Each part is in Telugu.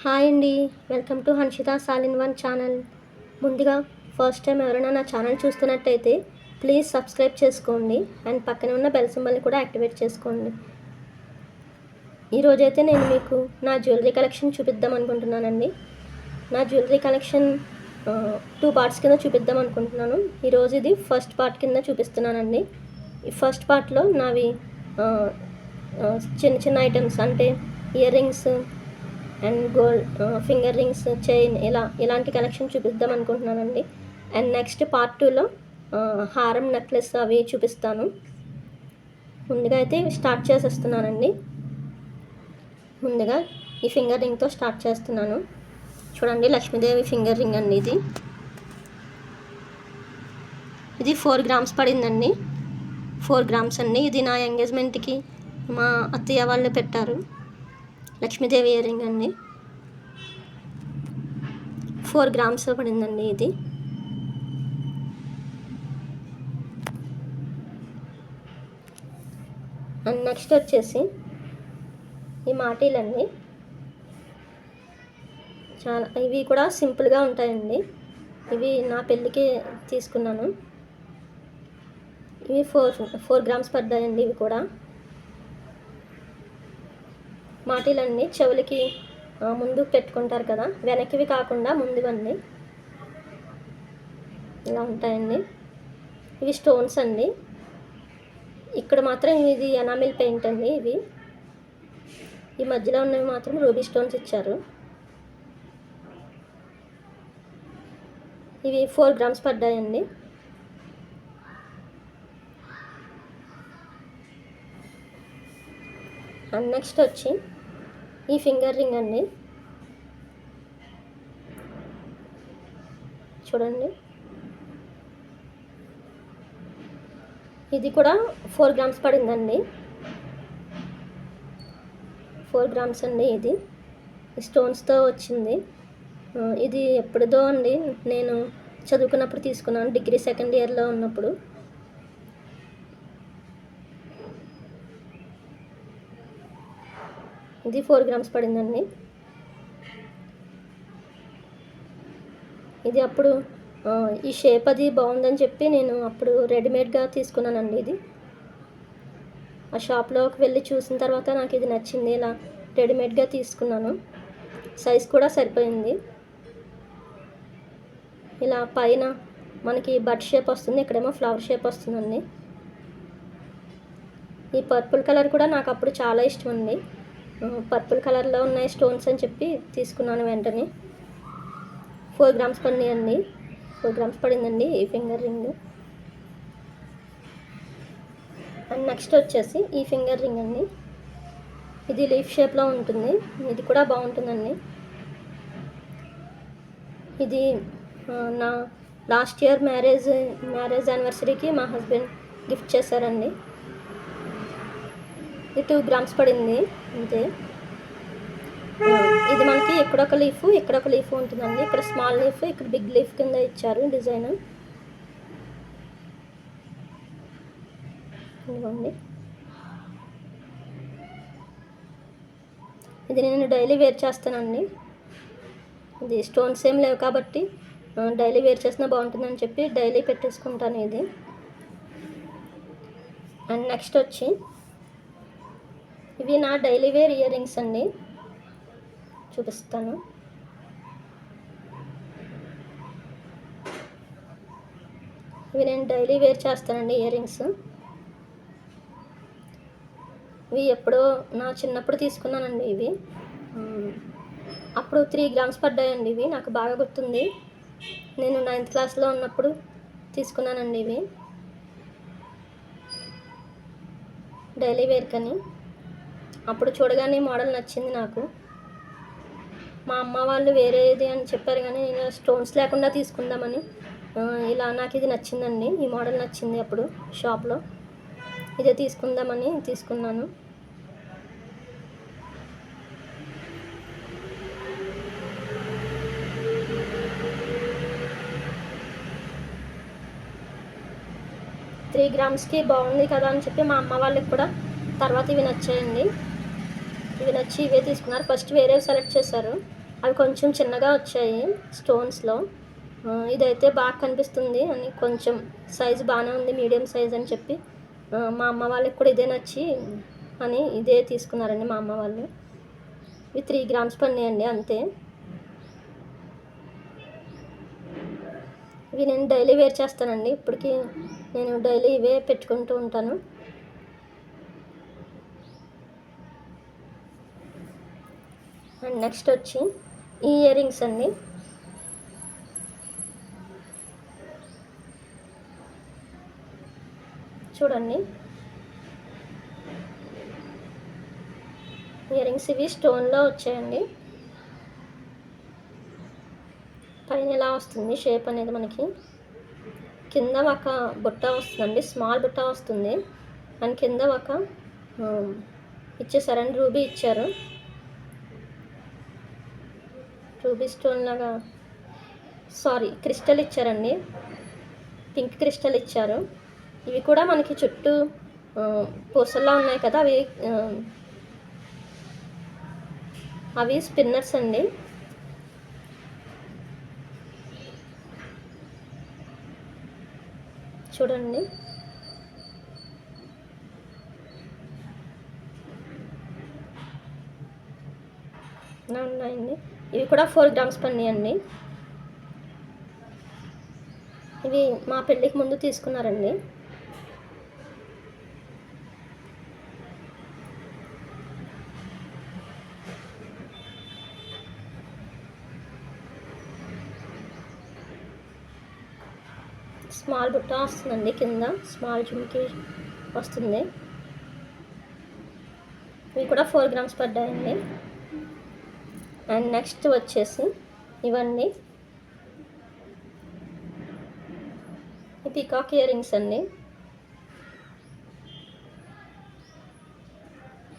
హాయ్ అండి. వెల్కమ్ టు హన్షిత సాలిన్ వన్ ఛానల్. ముందుగా ఫస్ట్ టైం ఎవరైనా నా ఛానల్ చూస్తున్నట్టయితే ప్లీజ్ సబ్స్క్రైబ్ చేసుకోండి. అండ్ పక్కన ఉన్న బెల్ సింబల్ని కూడా యాక్టివేట్ చేసుకోండి. ఈరోజైతే నేను మీకు నా జ్యువెలరీ కలెక్షన్ చూపిద్దాం అనుకుంటున్నానండి. నా జ్యువెలరీ కలెక్షన్ టూ పార్ట్స్ కింద చూపిద్దాం అనుకుంటున్నాను. ఈరోజు ఇది ఫస్ట్ పార్ట్ కింద చూపిస్తున్నానండి. ఈ ఫస్ట్ పార్ట్లో నావి చిన్న చిన్న ఐటమ్స్ అంటే ear rings and gold finger rings chain ఇలా ఇలాంటి కలెక్షన్ చూపిద్దాం అనుకుంటున్నానండి. అండ్ నెక్స్ట్ పార్ట్ టూలో హారం నెక్లెస్ అవి చూపిస్తాను. ముందుగా అయితే స్టార్ట్ చేసేస్తున్నానండి. ముందుగా ఈ ఫింగర్ రింగ్తో స్టార్ట్ చేస్తున్నాను. చూడండి లక్ష్మీదేవి ఫింగర్ రింగ్ అండి ఇది. ఇది ఫోర్ గ్రామ్స్ పడిందండి. ఫోర్ గ్రామ్స్ అండి. ఇది నా ఎంగేజ్మెంట్కి మా అత్తయ్య వాళ్ళు పెట్టారు. లక్ష్మీదేవి ఇయర్ రింగ్ అండి ఫోర్ గ్రామ్స్ పడిందండి ఇది. అండ్ నెక్స్ట్ వచ్చేసి ఈ మాటీలండి. చాలా ఇవి కూడా సింపుల్గా ఉంటాయండి. ఇవి నా పెళ్ళికి తీసుకున్నాను. ఇవి ఫోర్ ఫోర్ గ్రామ్స్ పడ్డాయండి ఇవి కూడా. మాటీలన్నీ చెవులకి ముందు పెట్టుకుంటారు కదా? వెనక్కివి కాకుండా ముందువన్నీ. ఇలా ఉంటాయండి. ఇవి స్టోన్స్ అండి. ఇక్కడ మాత్రం ఇది ఎనామిల్ పెయింట్ అండి ఇవి. ఈ మధ్యలో ఉన్నవి మాత్రం రూబీ స్టోన్స్ ఇచ్చారు. ఇవి ఫోర్ గ్రామ్స్ పడ్డాయండి. అండ్ నెక్స్ట్ వచ్చి ఈ ఫింగర్ రింగ్ అండి. చూడండి. ఇది కూడా ఫోర్ గ్రామ్స్ పడిందండి. ఫోర్ గ్రామ్స్ అండి ఇది. స్టోన్స్తో వచ్చింది. ఇది ఎప్పుడుదో అండి నేను చదువుకున్నప్పుడు తీసుకున్నాను. డిగ్రీ సెకండ్ ఇయర్లో ఉన్నప్పుడు. ఇది ఫోర్ గ్రామ్స్ పడిందండి. ఇది అప్పుడు ఈ షేప్ అది బాగుందని చెప్పి నేను అప్పుడు రెడీమేడ్గా తీసుకున్నానండి ఇది. ఆ షాప్లోకి వెళ్ళి చూసిన తర్వాత నాకు ఇది నచ్చింది ఇలా రెడీమేడ్గా తీసుకున్నాను. సైజ్ కూడా సరిపోయింది. ఇలా పైన మనకి బట్ షేప్ వస్తుంది ఇక్కడేమో ఫ్లవర్ షేప్ వస్తుందండి. ఈ పర్పుల్ కలర్ కూడా నాకు అప్పుడు చాలా ఇష్టం అండి పర్పుల్ కలర్లో ఉన్నాయి స్టోన్స్ అని చెప్పి తీసుకున్నాను వెంటనే. ఫోర్ గ్రామ్స్ పడినాయండి. ఫోర్ గ్రామ్స్ పడిందండి ఈ ఫింగర్ రింగ్. అండ్ నెక్స్ట్ వచ్చేసి ఈ ఫింగర్ రింగ్ అండి. ఇది లీఫ్ షేప్లో ఉంటుంది. ఇది కూడా బాగుంటుందండి. ఇది నా లాస్ట్ ఇయర్ మ్యారేజ్ మ్యారేజ్ యానివర్సరీకి మా హస్బెండ్ గిఫ్ట్ చేశారండి. ఇది టూ గ్రామ్స్ పడింది. అంతే ఇది మనకి ఎక్కడొక లీఫ్ ఇక్కడ ఒక లీఫ్ ఉంటుందండి. ఇక్కడ స్మాల్ లీఫ్ ఇక్కడ బిగ్ లీఫ్ కింద ఇచ్చారు డిజైన్. ఇదిగోండి. ఇది నేను డైలీ వేర్ చేస్తానండి. ఇది స్టోన్స్ ఏం లేవు కాబట్టి డైలీ వేర్ చేసినా బాగుంటుందని చెప్పి డైలీ పెట్టేసుకుంటాను ఇది. అండ్ నెక్స్ట్ వచ్చి ఇవి నా డైలీ వేర్ ఇయర్ రింగ్స్ అండి. చూపిస్తాను. ఇవి నేను డైలీ వేర్ చేస్తానండి ఇయర్ రింగ్స్. ఇవి ఎప్పుడో నా చిన్నప్పుడు తీసుకున్నానండి ఇవి. అప్పుడు త్రీ గ్రామ్స్ పడ్డాయండి ఇవి నాకు బాగా గుర్తుంది. నేను నైన్త్ క్లాస్లో ఉన్నప్పుడు తీసుకున్నానండి ఇవి. డైలీ వేర్కని అప్పుడు చూడగానే మోడల్ నచ్చింది నాకు. మా అమ్మ వాళ్ళు వేరేది అని చెప్పారు కానీ నేను స్టోన్స్ లేకుండా తీసుకుందామని ఇలా నాకు ఇది నచ్చిందండి. ఈ మోడల్ నచ్చింది అప్పుడు షాప్లో. ఇదే తీసుకుందామని తీసుకున్నాను. త్రీ గ్రామ్స్కి బాగుంది కదా అని చెప్పి మా అమ్మ వాళ్ళకి కూడా తర్వాత ఇవి నచ్చాయండి. ఇవి నచ్చి ఇవే తీసుకున్నారు. ఫస్ట్ వేరే సెలెక్ట్ చేశారు. అవి కొంచెం చిన్నగా వచ్చాయి స్టోన్స్లో ఇదైతే బాగా కనిపిస్తుంది అని కొంచెం సైజు బాగానే ఉంది మీడియం సైజ్ అని చెప్పి. మా అమ్మ వాళ్ళకి కూడా ఇదే నచ్చి అని ఇదే తీసుకున్నారండి మా అమ్మ వాళ్ళు. ఇవి త్రీ గ్రామ్స్ పడినాయండి అంతే. ఇవి నేను డైలీ వేర్ చేస్తానండి. ఇప్పటికి నేను డైలీ ఇవే పెట్టుకుంటూ ఉంటాను. నెక్స్ట్ వచ్చి ఈ ఇయర్ రింగ్స్ అండి చూడండి. ఇయర్ రింగ్స్ ఇవి స్టోన్లో వచ్చాయండి. పైన ఎలా వస్తుంది షేప్ అనేది మనకి? కింద ఒక బుట్ట వస్తుందండి. స్మాల్ బుట్ట వస్తుంది. అండ్ కింద ఒక ఇచ్చేసారండి రూబీ ఇచ్చారు. చూపిస్తున్నగా. స్టోన్ లాగా సారీ క్రిస్టల్ ఇచ్చారండి. పింక్ క్రిస్టల్ ఇచ్చారు. ఇవి కూడా మనకి చుట్టూ పూసల్లో పూసల్లా ఉన్నాయి కదా అవి అవి స్పిన్నర్స్ అండి. చూడండి ఇలా ఉన్నాయండి ఇవి కూడా ఫోర్ గ్రామ్స్ పడినాయండి. ఇవి మా పెళ్ళికి ముందు తీసుకున్నారండి. స్మాల్ బుట్ట వస్తుందండి కింద స్మాల్ జుమ్కి వస్తుంది. ఇవి కూడా ఫోర్ గ్రామ్స్ పడ్డాయండి. అండ్ నెక్స్ట్ వచ్చేసి ఇవన్నీ. ఈ పికాక్ ఇయర్ రింగ్స్ అండి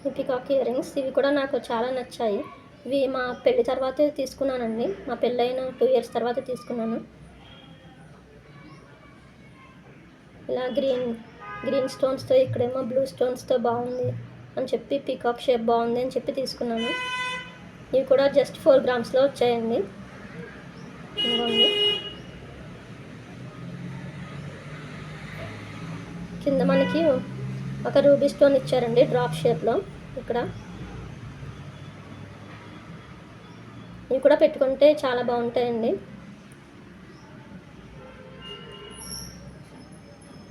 ఈ పికాక్ ఇయర్ రింగ్స్ ఇవి కూడా నాకు చాలా నచ్చాయి. ఇవి మా పెళ్ళి తర్వాతే తీసుకున్నానండి. మా పెళ్ళైన టూ ఇయర్స్ తర్వాత తీసుకున్నాను. ఇలా గ్రీన్ గ్రీన్ స్టోన్స్తో ఇక్కడేమో బ్లూ స్టోన్స్తో బాగుంది అని చెప్పి పీకాక్ షేప్ బాగుంది అని చెప్పి తీసుకున్నాను. ఇవి కూడా జస్ట్ ఫోర్ గ్రామ్స్లో వచ్చాయండి. ఇదిగోండి. కింద మనకి ఒక రూబీ స్టోన్ ఇచ్చారండి డ్రాప్ షేప్లో ఇక్కడ. ఇవి కూడా పెట్టుకుంటే చాలా బాగుంటాయండి.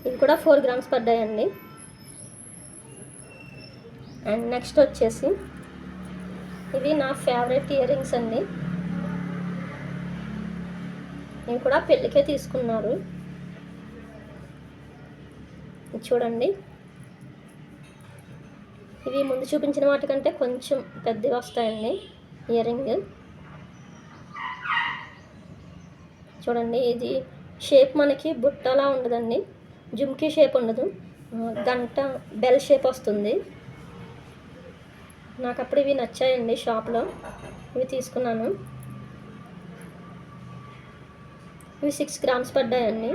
ఇవి కూడా ఫోర్ గ్రామ్స్ పడ్డాయండి. అండ్ నెక్స్ట్ వచ్చేసి ఇవి నా ఫేవరెట్ ఇయర్ రింగ్స్ అండి. నేను కూడా పెళ్ళికే తీసుకున్నారు. చూడండి. ఇవి ముందు చూపించిన వాటికంటే కొంచెం పెద్దవి వస్తాయండి ఇయర్ రింగ్ చూడండి ఇది షేప్ మనకి బుట్టలా ఉండదండి. జుమ్కీ షేప్ ఉండదు. గంట బెల్ షేప్ వస్తుంది. నాకు అప్పుడు ఇవి నచ్చాయండి షాప్లో. ఇవి తీసుకున్నాను. ఇవి సిక్స్ గ్రామ్స్ పడ్డాయండి.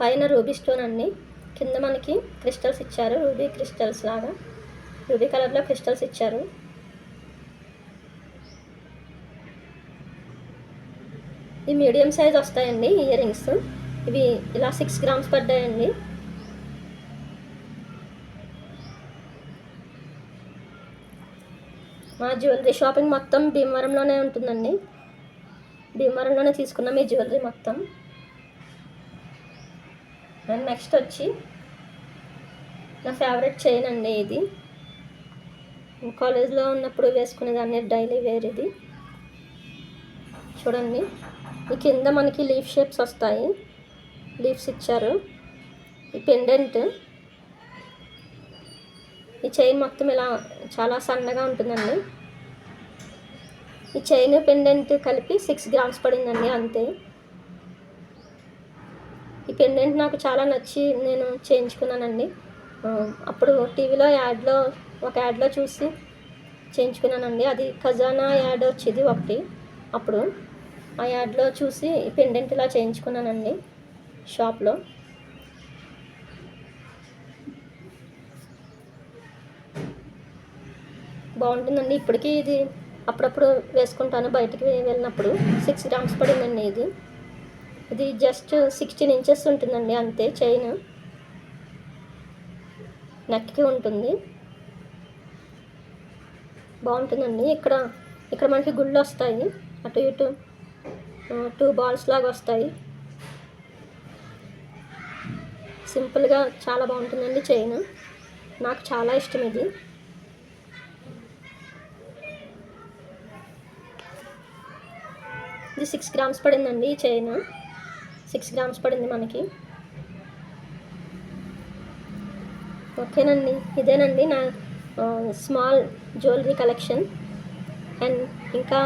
పైన రూబీ స్టోన్ అండి. కింద మనకి క్రిస్టల్స్ ఇచ్చారు. రూబీ క్రిస్టల్స్ లాగా. రూబీ కలర్లో క్రిస్టల్స్ ఇచ్చారు. ఇవి మీడియం సైజ్ వస్తాయండి ఇయర్ రింగ్స్. ఇవి ఇలా సిక్స్ గ్రామ్స్ పడ్డాయండి. జ్యువెలరీ షాపింగ్ మొత్తం భీమవరంలోనే ఉంటుందండి. భీమవరంలోనే తీసుకున్నాం ఈ జ్యువెలరీ మొత్తం. అండ్ నెక్స్ట్ వచ్చి నా ఫేవరెట్ చైన్ అండి ఇది. కాలేజ్లో ఉన్నప్పుడు వేసుకునేదాన్ని డైలీ వేర్ ఇది. చూడండి. ఈ కింద మనకి లీఫ్ షేప్స్ వస్తాయి. లీవ్స్ ఇచ్చారు. ఈ పెండెంట్ ఈ చైన్ మొత్తం ఇలా చాలా సన్నగా ఉంటుందండి. ఈ చైన్ పెండెంట్ కలిపి సిక్స్ గ్రామ్స్ పడిందండి అంతే. ఈ పెండెంట్ నాకు చాలా నచ్చి నేను చేయించుకున్నానండి. అప్పుడు టీవీలో యాడ్లో ఒక యాడ్లో చూసి చేయించుకున్నానండి. అది ఖజానా యాడ్ వచ్చేది ఒకటి. అప్పుడు ఆ యాడ్లో చూసి ఈ పెండెంట్ ఇలా చేయించుకున్నానండి షాప్లో. బాగుంటుందండి. ఇప్పటికీ ఇది అప్పుడప్పుడు వేసుకుంటాను. బయటికి వెళ్ళినప్పుడు సిక్స్ గ్రామ్స్ పడిందండి ఇది. ఇది జస్ట్ సిక్స్టీన్ ఇంచెస్ ఉంటుందండి అంతే చైన్. నెక్కి ఉంటుంది. బాగుంటుందండి. ఇక్కడ ఇక్కడ మనకి గుళ్ళు వస్తాయి. అటు ఇటు టూ బాల్స్ లాగా వస్తాయి. సింపుల్గా చాలా బాగుంటుందండి చైన్. నాకు చాలా ఇష్టం ఇది. ఇది సిక్స్ గ్రామ్స్ పడిందండి ఈ చైన్ సిక్స్ గ్రామ్స్ పడింది మనకి. ఓకేనండి ఇదేనండి నా స్మాల్ జ్యువెలరీ కలెక్షన్ అండ్ ఇంకా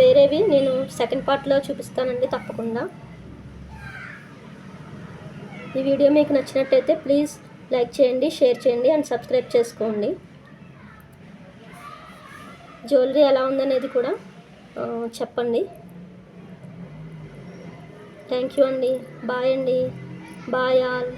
వేరేవి నేను సెకండ్ పార్ట్లో చూపిస్తానండి తప్పకుండా. ఈ వీడియో మీకు నచ్చినట్టయితే ప్లీజ్ లైక్ చేయండి షేర్ చేయండి అండ్ సబ్స్క్రైబ్ చేసుకోండి. జ్యువెలరీ ఎలా ఉందనేది కూడా చెప్పండి. థ్యాంక్ యూ అండి. బాయ్ అండి. Bye all